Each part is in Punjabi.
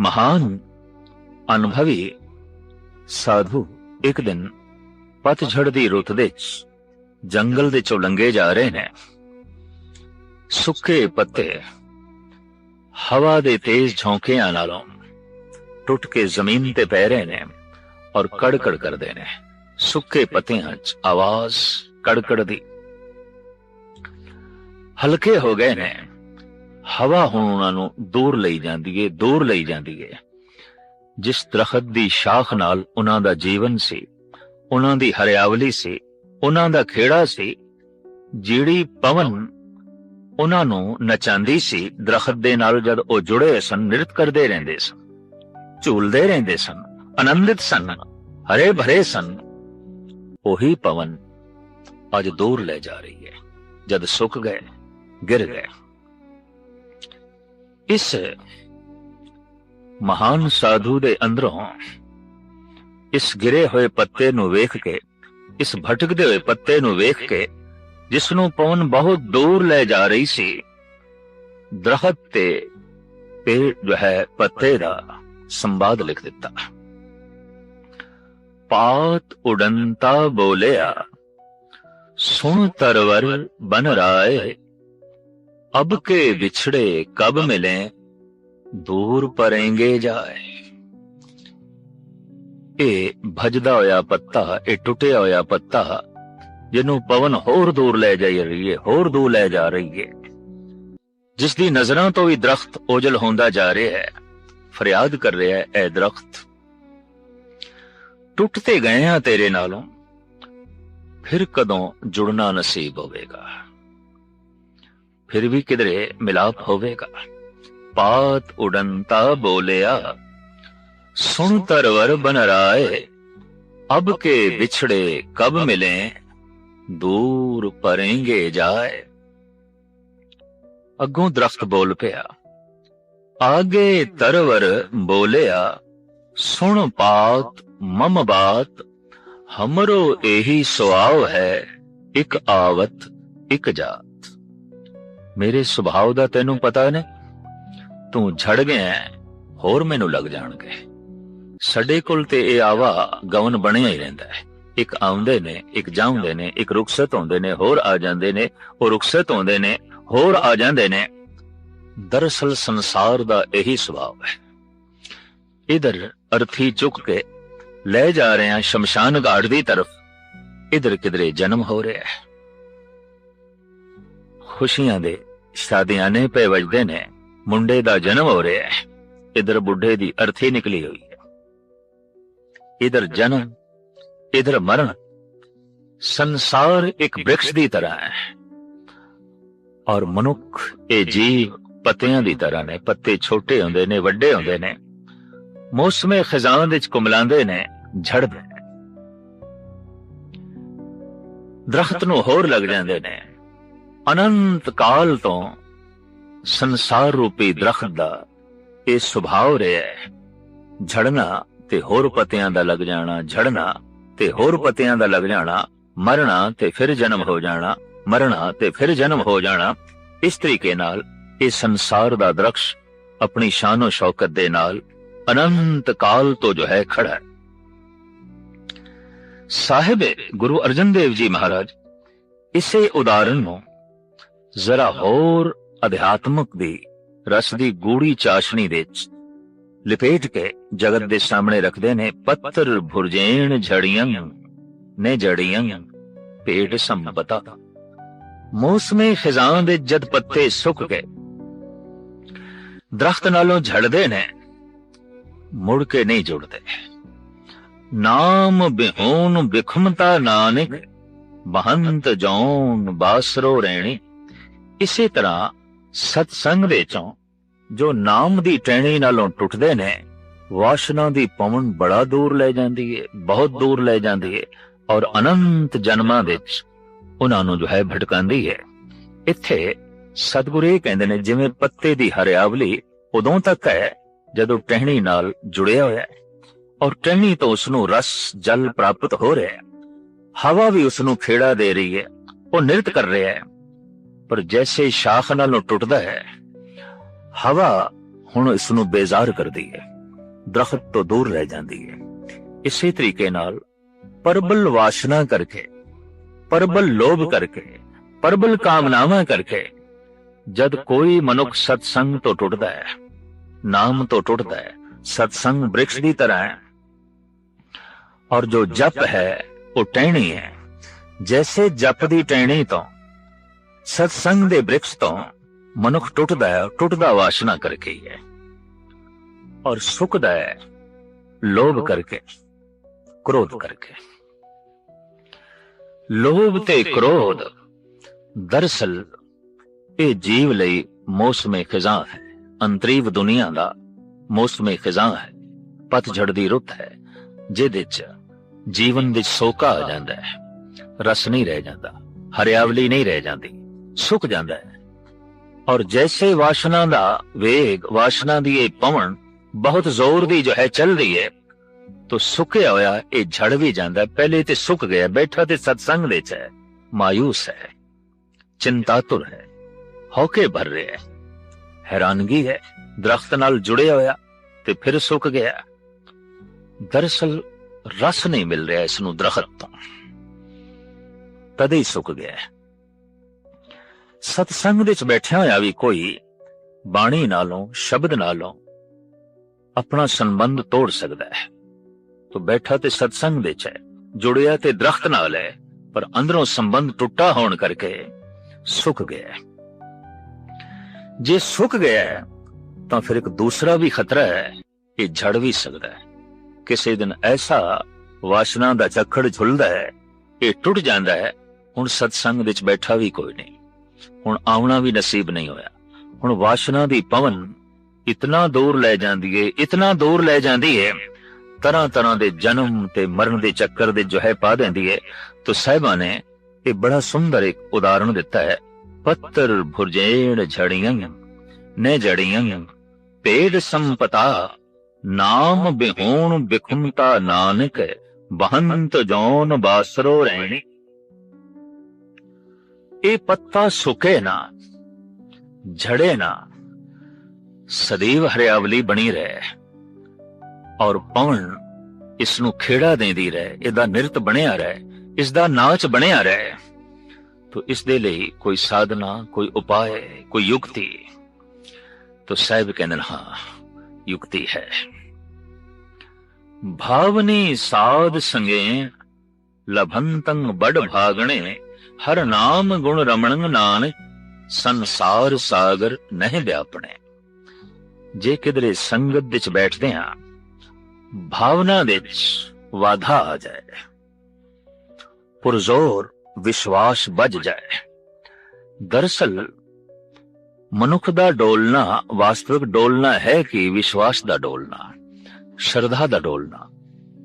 ਮਹਾਨ ਅਨੁਭਵੀ ਸਾਧੂ ਇੱਕ ਦਿਨ ਪਤਝੜ ਦੀ ਰੁੱਤ ਦੇ ਜੰਗਲ ਦੇ ਚੋਂ ਲੰਘੇ ਜਾ ਰਹੇ ਨੇ। ਸੁੱਕੇ ਪੱਤੇ ਹਵਾ ਦੇ ਤੇਜ਼ ਝੋਂਕਿਆਂ ਨਾਲੋਂ ਟੁੱਟ ਕੇ ਜ਼ਮੀਨ ਤੇ ਪੈ ਰਹੇ ਨੇ ਔਰ ਕੜਕੜ ਕਰਦੇ ਨੇ। ਸੁੱਕੇ ਪੱਤਿਆਂ 'ਚ ਆਵਾਜ਼ ਕੜਕੜ ਦੀ। ਹਲਕੇ ਹੋ ਗਏ ਨੇ। ਹਵਾ ਹੁਣ ਉਹਨਾਂ ਨੂੰ ਦੂਰ ਲਈ ਜਾਂਦੀ ਏ, ਦੂਰ ਲਈ ਜਾਂਦੀ ਏ। ਜਿਸ ਦਰਖਤ ਦੀ ਸ਼ਾਖ ਨਾਲ ਉਹਨਾਂ ਦਾ ਜੀਵਨ ਸੀ, ਉਹਨਾਂ ਦੀ ਹਰਿਆਵਲੀ ਸੀ, ਉਹਨਾਂ ਦਾ ਖੇੜਾ ਸੀ, ਜਿਹੜੀ ਪਵਨ ਉਹਨਾਂ ਨੂੰ ਨਚਾਉਂਦੀ ਸੀ, ਦਰਖਤ ਦੇ ਨਾਲ ਜਦ ਉਹ ਜੁੜੇ ਸਨ, ਨਿਰਤ ਕਰਦੇ ਰਹਿੰਦੇ ਸਨ, ਝੂਲਦੇ ਰਹਿੰਦੇ ਸਨ, ਆਨੰਦਿਤ ਸਨ ਹਰੇ ਭਰੇ ਸਨ, ਉਹੀ ਪਵਨ ਅੱਜ ਦੂਰ ਲੈ ਜਾ ਰਹੀ ਹੈ ਜਦ ਸੁੱਕ ਗਏ, ਗਿਰ ਗਏ। ਇਸ ਮਹਾਨ ਸਾਧੂ ਦੇ ਅੰਦਰੋਂ ਇਸ ਗਿਰੇ ਹੋਏ ਪੱਤੇ ਨੂੰ ਵੇਖ ਕੇ, ਇਸ ਭਟਕਦੇ ਹੋਏ ਪੱਤੇ ਨੂੰ ਵੇਖ ਕੇ, ਜਿਸ ਨੂੰ ਪਵਨ ਬਹੁਤ ਦੂਰ ਲੈ ਜਾ ਰਹੀ ਸੀ, ਦਰਖਤ ਤੇ ਪੇੜ ਜੋ ਹੈ ਪੱਤੇ ਦਾ ਸੰਵਾਦ ਲਿਖ ਦਿੱਤਾ। ਪਾਤ ਉਡੰਤਾ ਬੋਲਿਆ, ਸੁਣ ਤਰਵਰ ਬਨ ਰਾਏ ਅਬ ਕੇ ਵਿਛੜੇ ਕਬ ਮਿਲੇ, ਦੂਰ ਪਰੇਂਗੇ ਜਾਏ। ਇਹ ਭਜਦਾ ਹੋਇਆ ਪੱਤਾ, ਇਹ ਟੁੱਟਿਆ ਹੋਇਆ ਪੱਤਾ, ਜਿਹਨੂੰ ਪਵਨ ਹੋਰ ਦੂਰ ਲੈ ਜਾ ਰਹੀ ਹੈ ਹੋਰ ਦੂਰ ਲੈ ਜਾ ਰਹੀ ਹੈ ਜਿਸ ਦੀ ਨਜ਼ਰਾਂ ਤੋਂ ਵੀ ਦਰਖਤ ਓਜਲ ਹੁੰਦਾ ਜਾ ਰਿਹਾ ਹੈ, ਫਰਿਆਦ ਕਰ ਰਿਹਾ ਹੈ ਐ ਦਰਖਤ। ਟੁੱਟਦੇ ਗਏ ਆ ਤੇਰੇ ਨਾਲੋਂ, ਫਿਰ ਕਦੋਂ ਜੁੜਨਾ ਨਸੀਬ ਹੋਵੇਗਾ? ਫਿਰ ਵੀ ਕਿਧਰੇ ਮਿਲਾਪ ਹੋਵੇਗਾ ਪਾਤ ਉਡੰਤਾ ਬੋਲਿਆ ਸੁਣ ਤਰਵਰ ਬਨ ਰਾਏ ਅਬ ਕੇ ਵਿਛੜੇ ਕਬ ਮਿਲੇ ਦੂਰ ਪਰੇਂਗੇ ਜਾਏ ਅੱਗੋਂ ਦਰਖਤ ਬੋਲ ਪਿਆ ਆਗੇ ਤਰਵਰ ਬੋਲਿਆ ਸੁਣ ਪਾਤ ਮਮ ਬਾਤ ਹਮਰੋ ਇਹੀ ਸੁਆਵ ਹੈ ਇੱਕ ਆਵਤ ਇੱਕ ਜਾਤ ਮੇਰੇ ਸੁਭਾਅ ਦਾ ਤੈਨੂੰ ਪਤਾ ਨੇ? ਤੂੰ ਝੜ ਗਿਆ ਹੋਰ ਮੈਨੂੰ ਲੱਗ ਜਾਣਗੇ। ਸਾਡੇ ਕੋਲ ਤੇ ਇਹ ਆਵਾ ਗਵਨ ਬਣਿਆ ਹੀ ਰਹਿੰਦਾ ਹੈ। ਇੱਕ ਆਉਂਦੇ ਨੇ, ਇੱਕ ਜਾਂਦੇ ਨੇ, ਇੱਕ ਰੁਖਸਤ ਹੁੰਦੇ ਨੇ, ਹੋਰ ਆ ਜਾਂਦੇ ਨੇ, ਉਹ ਰੁਖਸਤ ਹੁੰਦੇ ਨੇ, ਹੋਰ ਆ ਜਾਂਦੇ ਨੇ। ਦਰਅਸਲ ਸੰਸਾਰ ਦਾ ਇਹੀ ਸੁਭਾਅ ਹੈ। ਇਧਰ ਅਰਥੀ ਚੁੱਕ ਕੇ ਲੈ ਜਾ ਰਹੇ ਹਾਂ ਸ਼ਮਸ਼ਾਨ ਘਾਟ ਦੀ ਤਰਫ। ਇਧਰ ਕਿਧਰੇ ਜਨਮ ਹੋ ਰਿਹਾ ਹੈ। ਖੁਸ਼ੀਆਂ ਦੇ ਸ਼ਾਦੀਆਂ ਨੇ ਪਏ ਵਜਦੇ ਨੇ। ਮੁੰਡੇ ਦਾ ਜਨਮ ਹੋ ਰਿਹਾ ਹੈ। ਇਧਰ ਬੁੱਢੇ ਦੀ ਅਰਥੀ ਨਿਕਲੀ ਹੋਈ ਹੈ। ਇਧਰ ਜਨਮ, ਇਧਰ ਮਰਨ। ਸੰਸਾਰ ਇੱਕ ਬ੍ਰਿਕਸ਼ ਦੀ ਤਰ੍ਹਾਂ ਹੈ। ਔਰ ਮਨੁੱਖ, ਇਹ ਜੀਵ ਪੱਤਿਆਂ ਦੀ ਤਰ੍ਹਾਂ ਨੇ। ਪੱਤੇ ਛੋਟੇ ਹੁੰਦੇ ਨੇ, ਵੱਡੇ ਹੁੰਦੇ ਨੇ। ਮੌਸਮੇ ਖਜ਼ਾਨ ਵਿੱਚ ਕੁਮਲਾਉਂਦੇ ਨੇ, ਝੜਦੇ ਨੇ। ਦਰਖਤ ਨੂੰ ਹੋਰ ਲੱਗ ਜਾਂਦੇ ਨੇ। ਅਨੰਤ ਕਾਲ ਤੋਂ ਸੰਸਾਰ ਰੂਪੀ ਦਰਖਤ ਦਾ ਇਹ ਸੁਭਾਅ ਰਿਹਾ ਹੈ। ਝੜਨਾ ਤੇ ਹੋਰ ਪਤਿਆਂ ਦਾ ਲੱਗ ਜਾਣਾ, ਝੜਨਾ ਤੇ ਹੋਰ ਪਤਿਆਂ ਦਾ ਲੱਗ ਜਾਣਾ ਮਰਨਾ ਤੇ ਫਿਰ ਜਨਮ ਹੋ ਜਾਣਾ ਮਰਨਾ ਤੇ ਫਿਰ ਜਨਮ ਹੋ ਜਾਣਾ, ਇਸ ਤਰੀਕੇ ਨਾਲ ਇਹ ਸੰਸਾਰ ਦਾ ਦਰਖਸ਼ ਆਪਣੀ ਸ਼ਾਨੋ ਸ਼ੌਕਤ ਦੇ ਨਾਲ ਅਨੰਤ ਕਾਲ ਤੋਂ ਜੋ ਹੈ ਖੜਾ ਹੈ। ਸਾਹਿਬ ਗੁਰੂ ਅਰਜਨ ਦੇਵ ਜੀ ਮਹਾਰਾਜ, ਇਸੇ ਉਦਾਹਰਨ ਨੂੰ ਜ਼ਰਾ ਹੋਰ ਅਧਿਆਤਮਕ ਦੀ ਰਸ ਦੀ ਗੂੜੀ ਚਾਸ਼ਣੀ ਦੇ ਵਿੱਚ ਲਿਪੇਟ ਕੇ ਜਗਤ ਦੇ ਸਾਹਮਣੇ ਰੱਖਦੇ ਨੇ ਪੱਤਰ ਭੁਰਜੇਣ ਝੜੀਆਂ ਨੇ ਜੜੀਆਂ ਪੇਟ ਸੰਬਤਾ। ਮੌਸਮੇ ਖਿਜ਼ਾਂ ਦੇ ਜਦ ਪੱਤੇ ਸੁੱਕ ਗਏ, ਦਰਖਤ ਨਾਲੋਂ ਝੜਦੇ ਨੇ, ਮੁੜ ਕੇ ਨਹੀਂ ਜੁੜਦੇ। ਨਾਮ ਬਿਹੂਨ ਬਿਖਮਤਾ ਨਾਨਕ, ਬਹੰਤ ਜੌਨ ਬਾਸਰੋ ਰਹਿਣੀ ਇਸੇ ਤਰ੍ਹਾਂ ਸਤਸੰਗ ਦੇ ਚੋਂ ਜੋ ਨਾਮ ਦੀ ਟਹਿਣੀ ਨਾਲੋਂ ਟੁੱਟਦੇ ਨੇ, ਵਾਸ਼ਨਾ ਦੀ ਪਵਨ ਬੜਾ ਦੂਰ ਲੈ ਜਾਂਦੀ ਏ, ਬਹੁਤ ਦੂਰ ਲੈ ਜਾਂਦੀ ਏ ਔਰ ਅਨੰਤ ਜਨਮਾਂ ਵਿੱਚ ਉਹਨਾਂ ਨੂੰ ਜੋ ਹੈ ਭਟਕਾਉਂਦੀ ਹੈ ਇੱਥੇ ਸਤਿਗੁਰੂ ਇਹ ਕਹਿੰਦੇ ਨੇ, ਜਿਵੇਂ ਪੱਤੇ ਦੀ ਹਰਿਆਵਲੀ ਉਦੋਂ ਤੱਕ ਹੈ ਜਦੋਂ ਟਹਿਣੀ ਨਾਲ ਜੁੜਿਆ ਹੋਇਆ ਹੈ ਔਰ ਟਹਿਣੀ ਤੋਂ ਉਸ ਨੂੰ ਰਸ, ਜਲ ਪ੍ਰਾਪਤ ਹੋ ਰਿਹਾ ਹੈ। ਹਵਾ ਵੀ ਉਸ ਨੂੰ ਖੇੜਾ ਦੇ ਰਹੀ ਹੈ, ਉਹ ਨਿਰਤ ਕਰ ਰਿਹਾ ਹੈ। ਪਰ ਜੈਸੇ ਸ਼ਾਖ ਨਾਲੋਂ ਟੁੱਟਦਾ ਹੈ, ਹਵਾ ਹੁਣ ਇਸ ਨੂੰ ਬੇਜ਼ਾਰ ਕਰਦੀ ਹੈ, ਦਰਖਤ ਤੋਂ ਦੂਰ ਰਹਿ ਜਾਂਦੀ ਹੈ। ਇਸੇ ਤਰੀਕੇ ਨਾਲ ਪਰਬਲ ਵਾਸ਼ਨਾ ਕਰਕੇ, ਪਰਬਲ ਲੋਭ ਕਰਕੇ, ਪਰਬਲ ਕਾਮਨਾਵਾਂ ਕਰਕੇ, ਜਦ ਕੋਈ ਮਨੁੱਖ ਸਤਸੰਗ ਤੋਂ ਟੁੱਟਦਾ ਹੈ, ਨਾਮ ਤੋਂ ਟੁੱਟਦਾ ਹੈ, ਸਤਸੰਗ ਬ੍ਰਿਕਸ਼ ਦੀ ਤਰ੍ਹਾਂ ਹੈ। ਔਰ ਜੋ ਜਪ ਹੈ, ਉਹ ਟਹਿਣੀ ਹੈ। ਜੈਸੇ ਜਪ ਦੀ ਟਹਿਣੀ ਤੋਂ ਸਤਸੰਗ ਦੇ ਬ੍ਰਿਕਸ਼ ਤੋਂ ਮਨੁੱਖ ਟੁੱਟਦਾ ਹੈ, ਟੁੱਟਦਾ ਵਾਸ਼ਨਾ ਕਰਕੇ ਹੀ ਹੈ। ਔਰ ਸੁੱਕਦਾ ਹੈ, ਲੋਭ ਕਰਕੇ, ਕ੍ਰੋਧ ਕਰਕੇ। ਲੋਭ ਤੇ ਕ੍ਰੋਧ, ਦਰਸਲ ਇਹ ਜੀਵ ਲਈ ਮੌਸਮੇ ਖਿਜ਼ਾਂ ਹੈ। ਅੰਤਰੀਵ ਦੁਨੀਆ ਦਾ ਮੌਸਮੇ ਖਿਜ਼ਾਂ ਹੈ। ਪਤਝੜ ਦੀ ਰੁੱਤ ਹੈ, ਜਿਹਦੇ ਚ ਜੀਵਨ ਵਿੱਚ ਸੋਕਾ ਆ ਜਾਂਦਾ ਹੈ। ਰਸ ਨਹੀਂ ਰਹਿ ਜਾਂਦਾ, ਹਰਿਆਵਲੀ ਨਹੀਂ ਰਹਿ ਜਾਂਦੀ। ਸੁੱਕ ਜਾਂਦਾ ਹੈ ਔਰ ਜੈਸੇ ਵਾਸ਼ਨਾ ਦਾ ਵੇਗ, ਵਾਸ਼ਨਾ ਦੀ ਇਹ ਪਵਨ ਬਹੁਤ ਜ਼ੋਰ ਦੀ ਜੋ ਹੈ ਚੱਲ ਰਹੀ ਹੈ, ਤੋ ਸੁੱਕਿਆ ਹੋਇਆ ਇਹ ਝੜ ਵੀ ਜਾਂਦਾ ਪਹਿਲੇ ਤੇ ਸੁੱਕ ਗਿਆ, ਬੈਠਾ ਤੇ ਸਤਸੰਗ ਵਿੱਚ ਹੈ ਮਾਇੂਸ ਹੈ, ਚਿੰਤਾਤੁਰ ਹੈ, ਹੌਕੇ ਭਰ ਰਿਹਾ ਹੈ, ਹੈਰਾਨਗੀ ਹੈ, ਦਰਖਤ ਨਾਲ ਜੁੜਿਆ ਹੋਇਆ ਤੇ ਫਿਰ ਸੁੱਕ ਗਿਆ। ਦਰਸਲ ਰਸ ਨਹੀਂ ਮਿਲ ਰਿਹਾ ਇਸ ਨੂੰ ਦਰਖਤ ਤੋਂ। ਤਦੇ ਹੀ ਸੁੱਕ ਗਿਆ। ਸਤਸੰਗ ਵਿੱਚ ਬੈਠਿਆ ਹੋਇਆ ਵੀ ਕੋਈ ਬਾਣੀ ਨਾਲੋਂ, ਸ਼ਬਦ ਨਾਲੋਂ ਆਪਣਾ ਸੰਬੰਧ ਤੋੜ ਸਕਦਾ ਹੈ। ਤੋ ਬੈਠਾ ਤੇ ਸਤਸੰਗ ਵਿੱਚ ਹੈ, ਜੁੜਿਆ ਤੇ ਦਰਖਤ ਨਾਲ ਹੈ, ਪਰ ਅੰਦਰੋਂ ਸੰਬੰਧ ਟੁੱਟਾ ਹੋਣ ਕਰਕੇ ਸੁੱਕ ਗਿਆ ਜੇ ਸੁੱਕ ਗਿਆ ਤਾਂ ਫਿਰ ਇੱਕ ਦੂਸਰਾ ਵੀ ਖਤਰਾ ਹੈ ਇਹ ਝੜ ਵੀ ਸਕਦਾ ਹੈ। ਕਿਸੇ ਦਿਨ ਐਸਾ ਵਾਸ਼ਨਾ ਦਾ ਚੱਕੜ ਝੁਲਦਾ ਹੈ ਇਹ ਟੁੱਟ ਜਾਂਦਾ ਹੈ, ਹੁਣ ਸਤਸੰਗ ਵਿੱਚ ਬੈਠਾ ਵੀ ਕੋਈ ਨਹੀਂ। ਹੁਣ ਆਉਣਾ ਵੀ ਨਸੀਬ ਨਹੀਂ ਹੋਇਆ। ਹੁਣ ਵਾਸ਼ਨਾ ਦੀ ਪਵਨ ਇਤਨਾ ਦੂਰ ਲੈ ਜਾਂਦੀ ਏ, ਇਤਨਾ ਦੂਰ ਲੈ ਜਾਂਦੀ ਏ ਤਰ੍ਹਾਂ ਤਰ੍ਹਾਂ ਦੇ ਜਨਮ ਤੇ ਮਰਨ ਦੇ ਚੱਕਰ ਦੇ ਜੋ ਹੈ ਪਾ ਦਿੰਦੀ ਏ। ਤੋ ਸਾਹਿਬਾਂ ਨੇ ਇਹ ਬੜਾ ਸੁੰਦਰ ਇੱਕ ਉਦਾਹਰਣ ਦਿੱਤਾ ਹੈ। ਪੱਤਰ ਭੁਰਜੇੜ ਝੜੀਆਂ, ਨੇ ਜੜੀਆਂ ਪੇੜ ਸੰਪਤਾ, ਨਾਮ ਬਿਹੋਣ ਬਿਖੁਮਤਾ ਨਾਨਕ, ਬਹੰਤ ਜੋਨ ਬਾਸਰੋ ਰਹਿਣੀ ਇਹ ਪੱਤਾ ਸੁਕੇ ਨਾ, ਝੜੇ ਨਾ, ਸਦੀਵ ਹਰਿਆਵਲੀ ਬਣੀ ਰਹੇ ਔਰ ਪਵਨ ਇਸ ਨੂੰ ਖੇੜਾ ਦੇਂਦੀ ਰਹੇ, ਇਹਦਾ ਨਿਰਤ ਬਣਿਆ ਰਹੇ ਇਸ ਦਾ ਨਾਚ ਬਣਿਆ ਰਹੇ। ਤੋ ਇਸ ਦੇ ਲਈ ਕੋਈ ਸਾਧਨਾ, ਕੋਈ ਉਪਾਅ, ਕੋਈ ਯੁਕਤੀ? ਤੋ ਸਾਹਿਬ ਕਹਿੰਦੇ ਹਾਂ, ਯੁਕਤੀ ਹੈ। ਭਾਵਨੀ ਸਾਧ ਸੰਗੇ ਲਭੰਤੰ ਬੜ ਭਾਗਣੇ ਹਰ ਨਾਮ ਗੁਣ ਰਮਣ ਨਾਨ ਸੰਸਾਰ ਸਾਗਰ ਨਹੀਂ ਵਿਆਪਣੇ। ਜੇ ਕਿਦਰੇ ਸੰਗਤ ਵਿੱਚ ਬੈਠਦੇ ਆ ਭਾਵਨਾ ਵਿੱਚ ਵਾਧਾ ਆ ਜਾਏ। ਪੁਰਜ਼ੋਰ ਵਿਸ਼ਵਾਸ ਵੱਜ ਜਾਏ। ਦਰਸਲ ਮਨੁੱਖ ਦਾ ਡੋਲਣਾ, ਵਾਸਤਵਿਕ ਡੋਲਣਾ ਹੈ ਕਿ ਵਿਸ਼ਵਾਸ ਦਾ ਡੋਲਣਾ, ਸ਼ਰਧਾ ਦਾ ਡੋਲਣਾ।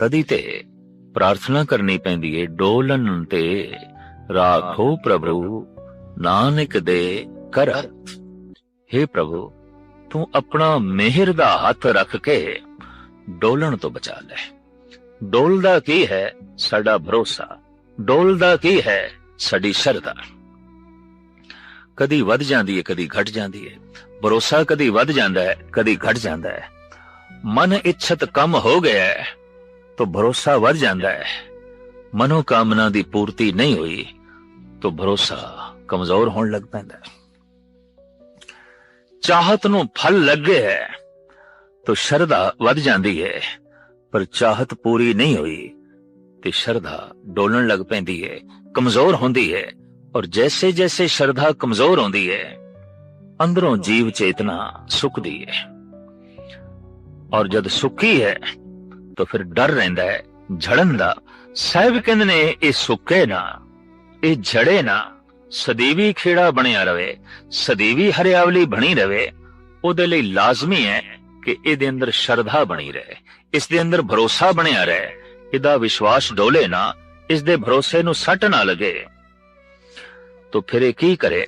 ਤਦੀ ਤੇ ਪ੍ਰਾਰਥਨਾ ਕਰਨੀ ਪੈਂਦੀ ਹੈ ਡੋਲਨ ਤੇ ਰਾਖੋ ਪ੍ਰਭੂ, ਨਾਨਕ ਦੇ ਕਰਤ हे ਪ੍ਰਭੂ, ਤੂੰ ਆਪਣਾ ਮਿਹਰ ਦਾ ਹੱਥ ਰੱਖ ਕੇ ਡੋਲਣ ਤੋਂ ਬਚਾ ਲੈ। ਡੋਲਦਾ ਕੀ ਹੈ? ਸਾਡਾ ਭਰੋਸਾ। ਡੋਲਦਾ ਕੀ ਹੈ? ਸਾਡੀ ਸ਼ਰਧਾ। ਕਦੀ ਵੱਧ ਜਾਂਦੀ ਹੈ ਕਦੀ ਘਟ ਜਾਂਦੀ ਹੈ ਭਰੋਸਾ ਕਦੀ ਵੱਧ ਜਾਂਦਾ ਹੈ ਕਦੀ ਘਟ ਜਾਂਦਾ ਹੈ ਮਨ ਇੱਛਤ ਕਮ ਹੋ ਗਿਆ ਹੈ ਤਾਂ ਭਰੋਸਾ ਵੱਧ ਜਾਂਦਾ ਹੈ ਮਨੋ ਕਾਮਨਾ ਦੀ ਪੂਰਤੀ ਨਹੀਂ ਹੋਈ। ਤਾਂ ਭਰੋਸਾ ਕਮਜ਼ੋਰ ਹੋਣ ਲੱਗ ਪੈਂਦਾ ਚਾਹਤ ਨੂੰ ਫਲ ਲੱਗੇ ਹੈ ਤਾਂ ਸ਼ਰਧਾ ਵੱਧ ਜਾਂਦੀ ਹੈ, ਪਰ ਚਾਹਤ ਪੂਰੀ ਨਹੀਂ ਹੋਈ ਤੇ ਸ਼ਰਧਾ ਡੋਲਣ ਲੱਗ ਪੈਂਦੀ ਹੈ, ਕਮਜ਼ੋਰ ਹੁੰਦੀ ਹੈ ਔਰ ਜੈਸੇ ਜੈਸੇ ਸ਼ਰਧਾ ਕਮਜ਼ੋਰ ਹੁੰਦੀ ਹੈ, ਅੰਦਰੋਂ ਜੀਵ ਚੇਤਨਾ ਸੁੱਕਦੀ ਹੈ। ਔਰ ਜਦ ਸੁੱਕੀ ਹੈ ਤਾਂ ਫਿਰ ਡਰ ਰਹਿੰਦਾ ਹੈ, ਝੜਨ ਦਾ। ਸਾਹਿਬ ਕਹਿੰਦੇ ਨੇ, ਇਹ ਸੁੱਕੇ ਨਾ। ਇਹ ਝੜੇ ਨਾ, ਸਦੀਵੀ ਖੇੜਾ ਬਣਿਆ ਰਵੇ, ਸਦੀਵੀ ਹਰਿਆਵਲੀ ਬਣੀ ਰਵੇ, ਉਹਦੇ ਲਈ ਲਾਜ਼ਮੀ ਹੈ ਕਿ ਇਹਦੇ ਅੰਦਰ ਸ਼ਰਧਾ ਬਣੀ ਰਹੇ ਇਸ ਦੇ ਅੰਦਰ ਭਰੋਸਾ ਬਣਿਆ ਰਹੇ, ਇਹਦਾ ਵਿਸ਼ਵਾਸ ਡੋਲੇ ਨਾ ਇਸ ਦੇ ਭਰੋਸੇ ਨੂੰ ਸੱਟ ਨਾ ਲਗੇ। ਤੋ ਫਿਰ ਇਹ ਕੀ ਕਰੇ?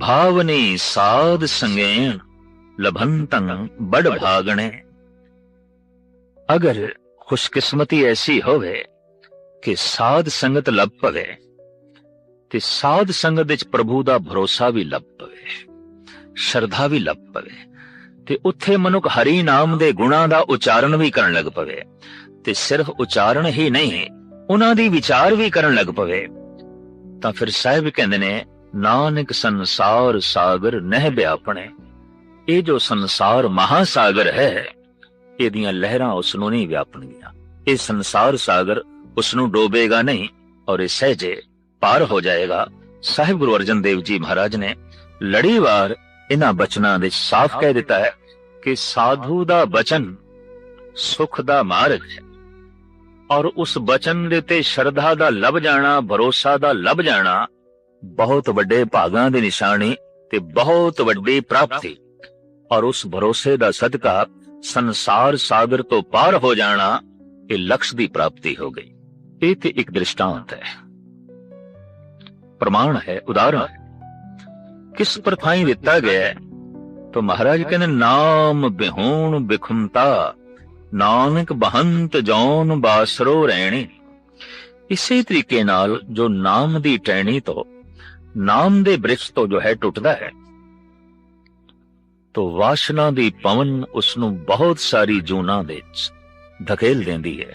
ਭਾਵਨੀ ਸਾਧ ਸੰਗੇਣ, ਲਭੰਤੰ ਬੜ ਭਾਗਣੇ। ਅਗਰ ਖੁਸ਼ਕਿਸਮਤੀ ਐਸੀ ਹੋਵੇ ਕਿ ਸਾਧ ਸੰਗਤ ਲੱਭ ਪਵੇ ਤੇ ਸਾਧ ਸੰਗਤ ਵਿੱਚ ਪ੍ਰਭੂ ਦਾ ਭਰੋਸਾ ਵੀ ਲੱਭ ਪਵੇ, ਸ਼ਰਧਾ ਵੀ ਲੱਭ ਪਵੇ, ਤੇ ਉੱਥੇ ਮਨੁੱਖ ਹਰੀ ਨਾਮ ਦੇ ਗੁਣਾਂ ਦਾ ਉਚਾਰਨ ਵੀ ਕਰਨ ਲੱਗ ਪਵੇ, ਤੇ ਸਿਰਫ ਉਚਾਰਨ ਹੀ ਨਹੀਂ, ਉਹਨਾਂ ਦੀ ਵਿਚਾਰ ਵੀ ਕਰਨ ਲੱਗ ਪਵੇ। ਤਾਂ ਫਿਰ ਸਾਹਿਬ ਕਹਿੰਦੇ ਨੇ, ਨਾਨਕ ਸੰਸਾਰ ਸਾਗਰ ਨਹਿ ਵਿਆਪਣੇ ਇਹ ਜੋ ਸੰਸਾਰ ਮਹਾਸਾਗਰ ਹੈ, ਇਹਦੀਆਂ ਲਹਿਰਾਂ ਉਸ ਨੂੰ ਨਹੀਂ ਵਿਆਪਣਗੀਆਂ, ਇਹ ਸੰਸਾਰ ਸਾਗਰ ਉਸ ਨੂੰ ਡੋਬੇਗਾ ਨਹੀਂ, ਔਰ ਇਹ ਸਹਿਜੇ ਪਾਰ ਹੋ ਜਾਏਗਾ ਸਾਹਿਬ ਗੁਰੂ ਅਰਜਨ ਦੇਵ ਜੀ ਮਹਾਰਾਜ ਨੇ ਲੜੀਵਾਰ ਇਹਨਾਂ ਬਚਨਾਂ ਦੇ ਸਾਫ਼ ਕਹਿ ਦਿੱਤਾ ਹੈ ਕਿ ਸਾਧੂ ਦਾ ਬਚਨ ਸੁਖ ਦਾ ਮਾਰਗ ਹੈ ਔਰ ਉਸ ਬਚਨ ਦੇ ਤੇ ਸ਼ਰਧਾ ਦਾ ਲੱਭ ਜਾਣਾ ਭਰੋਸਾ ਦਾ ਲੱਭ ਜਾਣਾ ਬਹੁਤ ਵੱਡੇ ਭਾਗਾਂ ਦੀ ਨਿਸ਼ਾਨੀ ਤੇ ਬਹੁਤ ਵੱਡੀ ਪ੍ਰਾਪਤੀ ਔਰ ਉਸ ਭਰੋਸੇ ਦਾ ਸਦਕਾ ਸੰਸਾਰ ਸਾਗਰ ਤੋਂ ਪਾਰ ਹੋ ਜਾਣਾ ਇਹ ਲਕਸ਼ ਦੀ ਪ੍ਰਾਪਤੀ ਹੋ ਗਈ ਇਹ ਤੇ ਇੱਕ ਦ੍ਰਿਸ਼ਟਾਂਤ ਹੈ ਪ੍ਰਮਾਣ ਹੈ, ਉਦਾਹਰਣ ਹੈ। ਕਿਸ ਪ੍ਰਥਾਈ ਦਿੱਤਾ ਗਿਆ ਤਾਂ ਮਹਾਰਾਜ ਕਹਿੰਦੇ, ਨਾਮ ਬਿਹੂਣ ਬਿਖੁੰਤਾ, ਨਾਨਕ ਬਹੰਤ ਜੌਨ ਬਾਸਰੋ ਰਹਿਣੀ ਇਸੇ ਤਰੀਕੇ ਨਾਲ ਜੋ ਨਾਮ ਦੀ ਟਹਿਣੀ ਤੋਂ, ਨਾਮ ਦੇ ਬ੍ਰਿਕਸ਼ ਤੋਂ ਜੋ ਹੈ, ਟੁੱਟਦਾ ਹੈ। ਤੋ ਵਾਸ਼ਨਾ ਦੀ ਪਵਨ ਉਸ ਨੂੰ ਬਹੁਤ ਸਾਰੀ ਜੂਨਾਂ ਦੇ ਵਿੱਚ ਧਕੇਲ ਦਿੰਦੀ ਹੈ।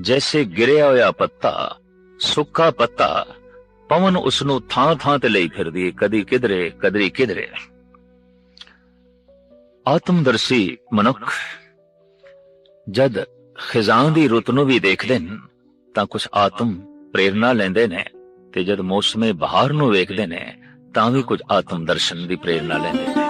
ਜੈਸੇ ਗਿਰਿਆ ਹੋਇਆ ਪੱਤਾ, ਸੁੱਕਾ ਪੱਤਾ ਪਵਨ ਉਸ ਨੂੰ ਥਾਂ ਥਾਂ ਤੇ ਲਈ ਫਿਰਦੀ ਕਦੀ ਕਿਧਰੇ ਕਦੀ ਕਿਧਰੇ ਆਤਮਦਰਸ਼ੀ ਮਨੁੱਖ, ਜਦ ਖਿਜ਼ਾਂ ਦੀ ਰੁੱਤ ਨੂੰ ਵੀ ਦੇਖਦੇ ਨੇ ਤਾਂ ਕੁਝ ਆਤਮ ਪ੍ਰੇਰਣਾ ਲੈਂਦੇ ਨੇ ਤੇ ਜਦ ਮੌਸਮੇ ਬਹਾਰ ਨੂੰ ਵੇਖਦੇ ਨੇ, ਤਾਂ ਵੀ ਕੁਝ ਆਤਮ ਦਰਸ਼ਨ ਦੀ ਪ੍ਰੇਰਣਾ ਲੈਂਦੇ ਨੇ।